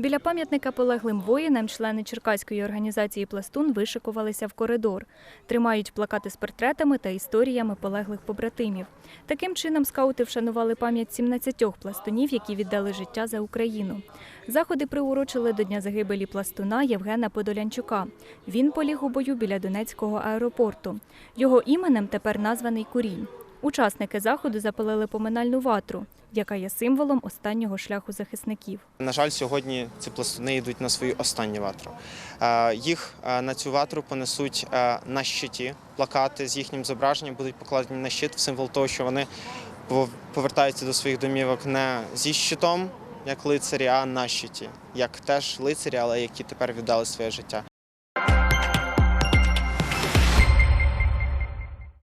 Біля пам'ятника полеглим воїнам члени Черкаської організації Пластун вишикувалися в коридор. Тримають плакати з портретами та історіями полеглих побратимів. Таким чином скаути вшанували пам'ять 17 пластунів, які віддали життя за Україну. Заходи приурочили до дня загибелі пластуна Євгена Подолянчука. Він поліг у бою біля Донецького аеропорту. Його іменем тепер названий Курінь. Учасники заходу запалили поминальну ватру, яка є символом останнього шляху захисників. На жаль, сьогодні ці пластуни йдуть на свою останню ватру. Е, Їх е, на цю ватру понесуть е, на щиті. Плакати з їхнім зображенням будуть покладені на щит в символ того, що вони пов- повертаються до своїх домівок не зі щитом, як лицарі, а на щиті, як теж лицарі, але які тепер віддали своє життя.